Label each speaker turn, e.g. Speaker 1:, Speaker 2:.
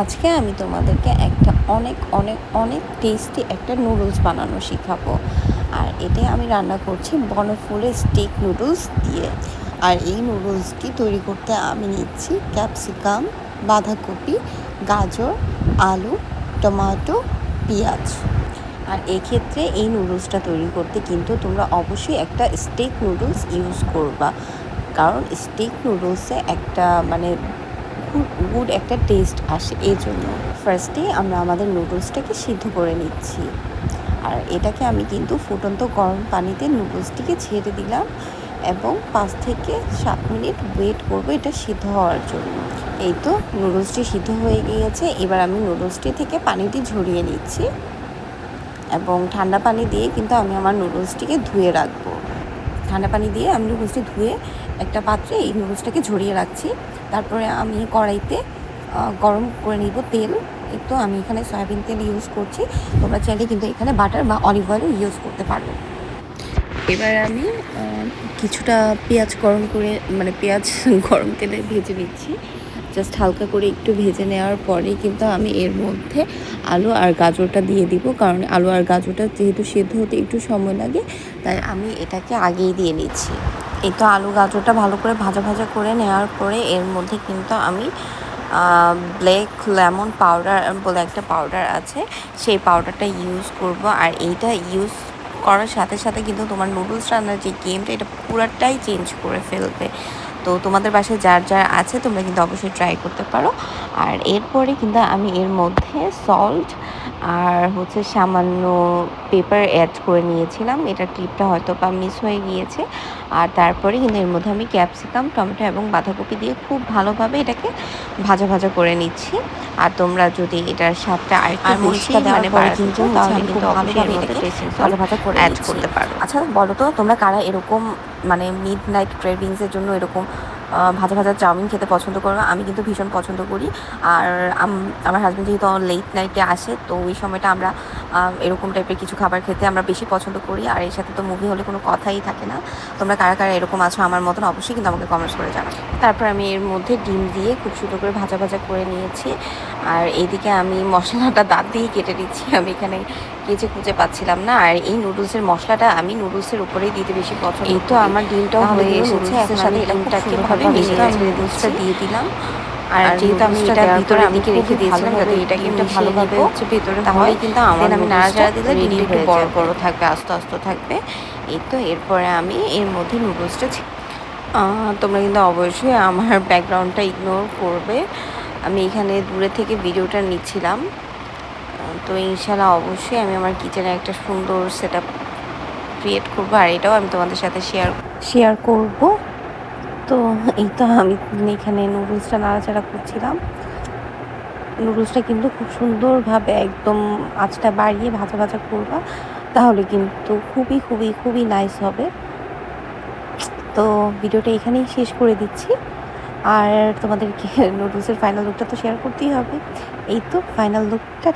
Speaker 1: আজকে আমি তোমাদেরকে একটা অনেক অনেক অনেক টেস্টি একটা নুডলস বানানো শেখাবো। আর এটা আমি রান্না করছি বনফুলের স্টিক নুডলস দিয়ে। আর এই নুডলসটি তৈরি করতে আমি নিচ্ছি ক্যাপসিকাম বাঁধাকপি, গাজর, আলু, টমেটো, পেঁয়াজ। আর এক্ষেত্রে এই নুডলসটা তৈরি করতে কিন্তু তোমরা অবশ্যই একটা স্টেক নুডলস ইউজ করবা। কারণ স্টেক নুডলসে একটা মানে গুড একটা টেস্ট আসে। এই জন্য ফার্স্টে আমরা আমাদের নুডলসটাকে সিদ্ধ করে নিচ্ছি। আর এটাকে আমি কিন্তু ফুটন্ত গরম পানিতে নুডলসটিকে ছেড়ে দিলাম এবং পাঁচ থেকে সাত মিনিট ওয়েট করব এটা সিদ্ধ হওয়ার জন্য। এই তো নুডলসটি সিদ্ধ হয়ে গিয়েছে। এবার আমি নুডলসটি থেকে পানিটি ঝরিয়ে নিচ্ছি এবং ঠান্ডা পানি দিয়ে কিন্তু আমি আমার নুডলসটিকে ধুয়ে রাখব। ঠান্ডা পানি দিয়ে আমি নুডলসটি ধুয়ে একটা পাত্রে, এই নুডলসটাকে ঝরিয়ে রাখছি। তারপরে আমি কড়াইতে গরম করে নিব তেল। একটু আমি এখানে সয়াবিন তেল ইউজ করছি। তোমরা চাইলে কিন্তু এখানে বাটার বা অলিভ অয়েলও ইউজ করতে পারো। এবার আমি কিছুটা পেঁয়াজ গরম করে মানে পেঁয়াজ গরম তেলে ভেজে নিচ্ছি। জাস্ট হালকা করে একটু ভেজে নেওয়ার পরে কিন্তু আমি এর মধ্যে আলু আর গাজরটা দিয়ে দিব। কারণ আলু আর গাজরটা যেহেতু সেদ্ধ হতে একটু সময় লাগে, তাই আমি এটাকে আগেই দিয়ে নিচ্ছি। এই তো আলু গাজরটা ভালো করে ভাজা ভাজা করে নেওয়ার পরে এর মধ্যে কিন্তু আমি ব্ল্যাক লেমন পাউডার বলে একটা পাউডার আছে, সেই পাউডারটা ইউজ করব। আর এইটা ইউজ করার সাথে সাথে কিন্তু তোমার নুডলস রান্নার যে গেমটা এটা পুরাটাই চেঞ্জ করে ফেলবে। তো তোমাদের বাসায় যার যার আছে, তোমরা কিন্তু অবশ্যই ট্রাই করতে পারো। আর এরপরে কিন্তু আমি এর মধ্যে সল্ট আর হচ্ছে সামান্য পেপার অ্যাড করে নিয়েছিলাম। এটার ক্লিপটা হয়তো বা মিস হয়ে গিয়েছে। আর তারপরে কিন্তু এর মধ্যে আমি ক্যাপসিকাম টমেটো এবং বাঁধাকপি দিয়ে খুব ভালোভাবে এটাকে ভাজা ভাজা করে নিচ্ছি। আর তোমরা যদি এটার স্বাদটা আরেকটু বেশি মানে পরে কিন্তু তাহলে কিন্তু ভালোভাবে এটাকে ভাজা ভাজা করে অ্যাড করতে পারো। আচ্ছা বলো তো তোমরা কারা এরকম মানে মিড নাইট ক্রেভিংসের জন্য এরকম ভাজা ভাজা চাউমিন খেতে পছন্দ করো আমি কিন্তু ভীষণ পছন্দ করি। আর আমার হাজব্যান্ড যেহেতু লেট নাইটে আসে, তো ওই সময়টা আমরা এরকম টাইপের কিছু খাবার খেতে আমরা বেশি পছন্দ করি। আর এর সাথে তো মুভি হলে কোনো কথাই থাকে না। তোমরা কারা কারা এরকম আছো আমার মতন অবশ্যই কিন্তু আমাকে কমেন্টস করে জানাও তারপর আমি এর মধ্যে ডিম দিয়ে খুব সুন্দর করে ভাজা ভাজা করে নিয়েছি। আর এইদিকে আমি মশলাটা দাঁত দিয়ে কেটে দিচ্ছি। আমি এখানে কেচে খুঁজে পাচ্ছিলাম না। আর এই নুডলসের মশলাটা আমি নুডলসের উপরেই দিতে বেশি পছন্দ এই তো আমার ডিমটাও হয়ে এসেছে। এখন সাথে এটাকে ভাবে মিশিয়ে নুডলসটা দিয়ে দিলাম। আর যেহেতু আমি এটা ভিতরে আমি কি রেখে দিয়েছিলাম যাতে এটা কিন্তু ভালোভাবে হচ্ছে ভিতরে তাহলে কিন্তু আমার আমি নাড়াচাড়া দিলে ডিমটা একটু বড় বড় থাকবে আস্তে আস্তে থাকবে। এই তো এরপরে আমি এর মধ্যে নুডলসটা তোমরা কিন্তু অবশ্যই আমার ব্যাকগ্রাউন্ডটা ইগনোর করবে। আমি এখানে দূরে থেকে ভিডিওটা নিচ্ছিলাম। তো ইনশাল্লাহ অবশ্যই আমি আমার কিচেনে একটা সুন্দর সেট আপ ক্রিয়েট করব। আর এটাও আমি তোমাদের সাথে শেয়ার শেয়ার করব। তো এই তো আমি এখানে নুডলসটা নাড়াচাড়া করছিলাম। নুডলসটা কিন্তু খুব সুন্দরভাবে একদম আঁচটা বাড়িয়ে ভাজা ভাজা করবা, তাহলে কিন্তু খুবই খুবই খুবই নাইস হবে। তো ভিডিওটা এখানেই শেষ করে দিচ্ছি। আর তোমাদেরকে নুডলসের ফাইনাল লুকটা তো শেয়ার করতেই হবে। এই তো ফাইনাল লুকটা